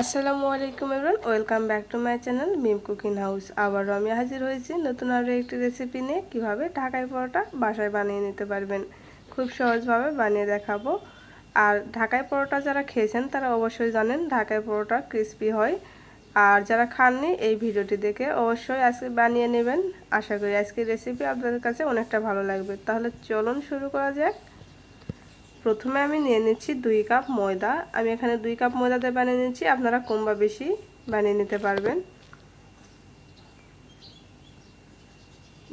আসসালামু আলাইকুম everyone welcome back to my channel Mim cooking house আবারও আমি হাজির হয়েছি নতুন আরও একটি রেসিপি নিয়ে, কীভাবে ঢাকাই পরোটা বাসায় বানিয়ে নিতে পারবেন। খুব সহজভাবে বানিয়ে দেখাবো। আর ঢাকাই পরোটা যারা খেয়েছেন, তারা অবশ্যই জানেন ঢাকাই পরোটা ক্রিস্পি হয়। আর যারা খাননি, এই ভিডিওটি দেখে অবশ্যই আজকে বানিয়ে নেবেন। আশা করি আজকের রেসিপি আপনাদের কাছে অনেকটা ভালো লাগবে। তাহলে চলুন শুরু করা যাক। প্রথমে আমি নিয়ে নিচ্ছি দুই কাপ ময়দা। আমি এখানে দুই কাপ ময়দাতে বানিয়ে নিচ্ছি। আপনারা কম বা বেশি বানিয়ে নিতে পারবেন।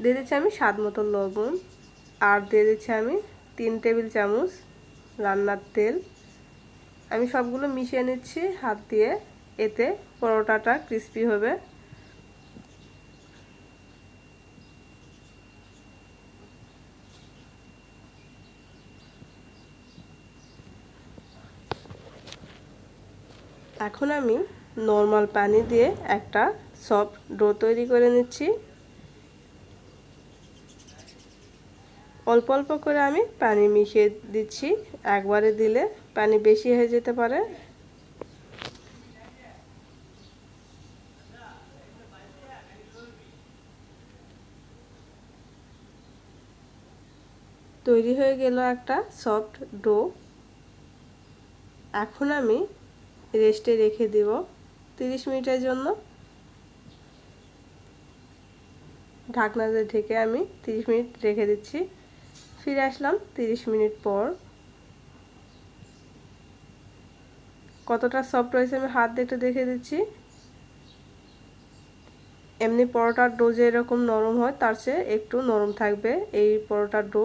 দিয়ে দিচ্ছি আমি স্বাদ মতো লবণ। আর দিয়ে দিচ্ছি আমি তিন টেবিল চামচ রান্নার তেল। আমি সবগুলো মিশিয়ে নিচ্ছি হাত দিয়ে। এতে পরোটাটা ক্রিস্পি হবে। এখন আমি নর্মাল পানি দিয়ে একটা সফট ডো তৈরি করে নিচ্ছি। অল্প অল্প করে আমি পানি মিশিয়ে দিচ্ছি। একবারে দিলে পানি বেশি হয়ে যেতে পারে। তৈরি হয়ে গেল একটা সফট ডো এখন আমি রেস্টে রেখে দেব। তিরিশ মিনিটের জন্য। ঢাকনাতে ঢেকে আমি তিরিশ মিনিট রেখে দিচ্ছি। ফিরে আসলাম তিরিশ মিনিট পর। কতটা সফট রয়েছে আমি হাত দিয়ে একটু দেখে দিচ্ছি। এমনি পরোটার ডো যে এরকম নরম হয়, তার চেয়ে একটু নরম থাকবে এই পরোটার ডো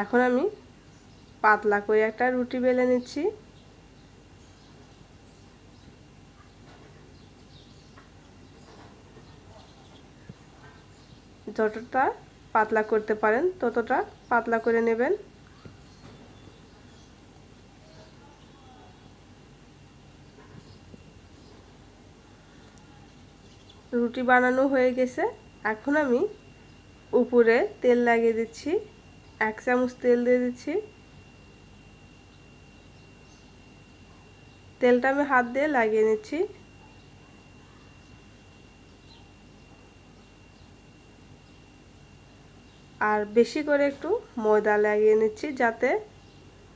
এখন আমি পাতলা করে একটা রুটি বেলে নিচ্ছি। যতটা পাতলা করতে পারেন, ততটা পাতলা করে নেবেন। রুটি বানানো হয়ে গেছে। এখন আমি উপরে তেল লাগিয়ে দিচ্ছি। এক চামচ তেল দিয়ে দিচ্ছি। তেলটা আমি হাত দিয়ে লাগিয়ে নিচ্ছি। আর বেশি করে একটু ময়দা লাগিয়ে নিচ্ছি যাতে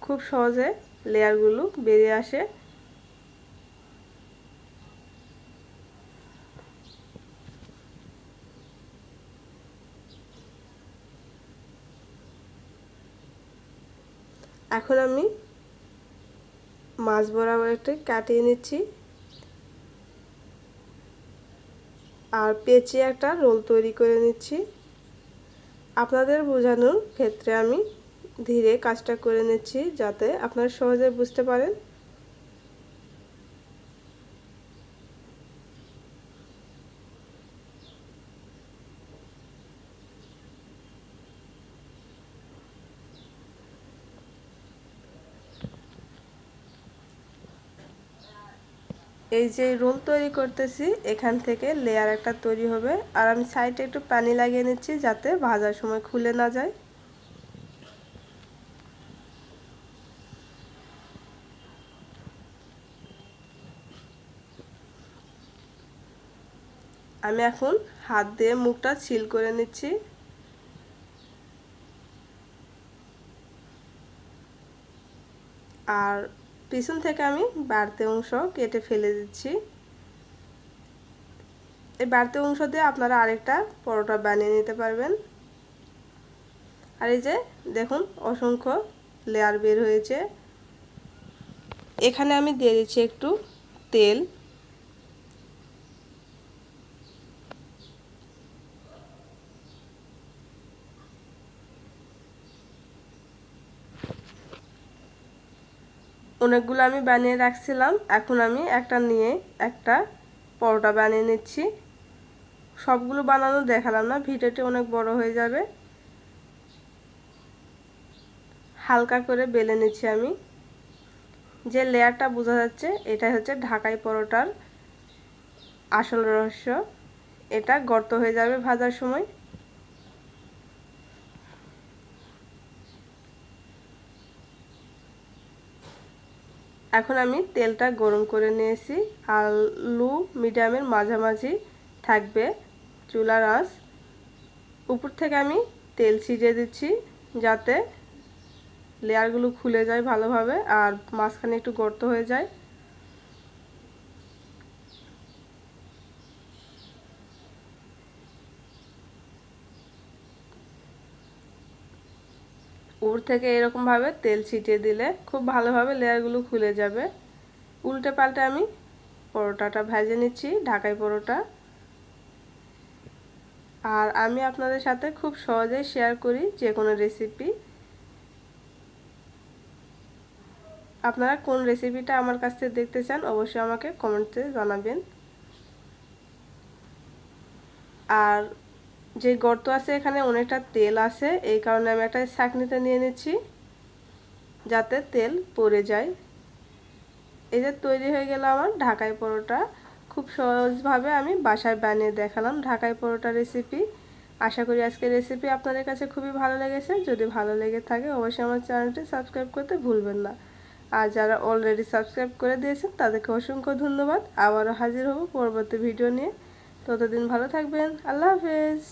খুব সহজে লেয়ারগুলো বেরিয়ে আসে। এখন আমি মাছ বরাবর একটু কাটিয়ে নিচ্ছি। আর পেঁচিয়ে একটা রোল তৈরি করে নিচ্ছি। আপনাদের বোঝানোর ক্ষেত্রে আমি ধীরে কাজটা করে নিচ্ছি যাতে আপনারা সহজে বুঝতে পারেন। এই যে রোল তৈরি করতেছি, এখান থেকে লেয়ার একটা তৈরি হবে। আর আমি সাইডে একটু পানি লাগিয়ে নিচ্ছি যাতে ভাজার সময় খুলে না যায়। আমি এখন হাত দিয়ে মুখটা ছিল করে নিচ্ছি। আর পিছন থেকে আমি বাড়তি অংশ কেটে ফেলে দিচ্ছি। এই বাড়তি অংশ দিয়ে আপনারা আরেকটা পরোটা বানিয়ে নিতে পারবেন। আর এই যে দেখুন, অসংখ্য লেয়ার বের হয়েছে। এখানে আমি দিয়ে দিচ্ছি একটু তেল। অনেকগুলো আমি বানিয়ে রাখছিলাম। এখন আমি একটা নিয়ে একটা পরোটা বানিয়ে নিচ্ছি। সবগুলো বানানো দেখালাম না, ভিডিওটি অনেক বড় হয়ে যাবে। হালকা করে বেলে নিচ্ছি আমি। যে লেয়ারটা বোঝা যাচ্ছে এটা হচ্ছে ঢাকাই পরোটার আসল রহস্য। এটা গর্ত হয়ে যাবে ভাজার সময়। এখন আমি তেলটা গরম করে নিয়েছি। আলু মিডিয়ামের মাঝামাঝি থাকবে চুলার আঁচ। উপর থেকে আমি তেল ছিটিয়ে দিচ্ছি যাতে লেয়ারগুলো খুলে যায় ভালোভাবে আর মাঝখানে একটু গর্ত হয়ে যায়। উপর থেকে এরকমভাবে তেল ছিটিয়ে দিলে খুব ভালোভাবে লেয়ারগুলো খুলে যাবে। উল্টে পাল্টে আমি পরোটাটা ভেজে নিচ্ছি, ঢাকাই পরোটা। আর আমি আপনাদের সাথে খুব সহজেই শেয়ার করি যে কোনো রেসিপি আপনারা কোন রেসিপিটা আমার কাছ থেকে দেখতে চান, অবশ্যই আমাকে কমেন্টে জানাবেন। আর যে গর্ত আছে এখানে অনেকটা তেল আছে, এই কারণে আমি একটা ছাঁকনিতে নিয়ে নিচ্ছি, যাতে তেল পড়ে যায়। এই যে তৈরি হয়ে গেল আমার ঢাকাই পরোটা। খুব সহজভাবে আমি বাসায় বানিয়ে দেখালাম ঢাকাই পরোটা রেসিপি আশা করি আজকের রেসিপি আপনাদের কাছে খুবই ভালো লেগেছে। যদি ভালো লেগে থাকে, অবশ্যই আমার চ্যানেলটি সাবস্ক্রাইব করতে ভুলবেন না। আর যারা অলরেডি সাবস্ক্রাইব করে দিয়েছেন, তাদেরকে অসংখ্য ধন্যবাদ। আবারও হাজির হব পরবর্তী ভিডিও নিয়ে। ততদিন ভালো থাকবেন। আল্লাহ হাফেজ।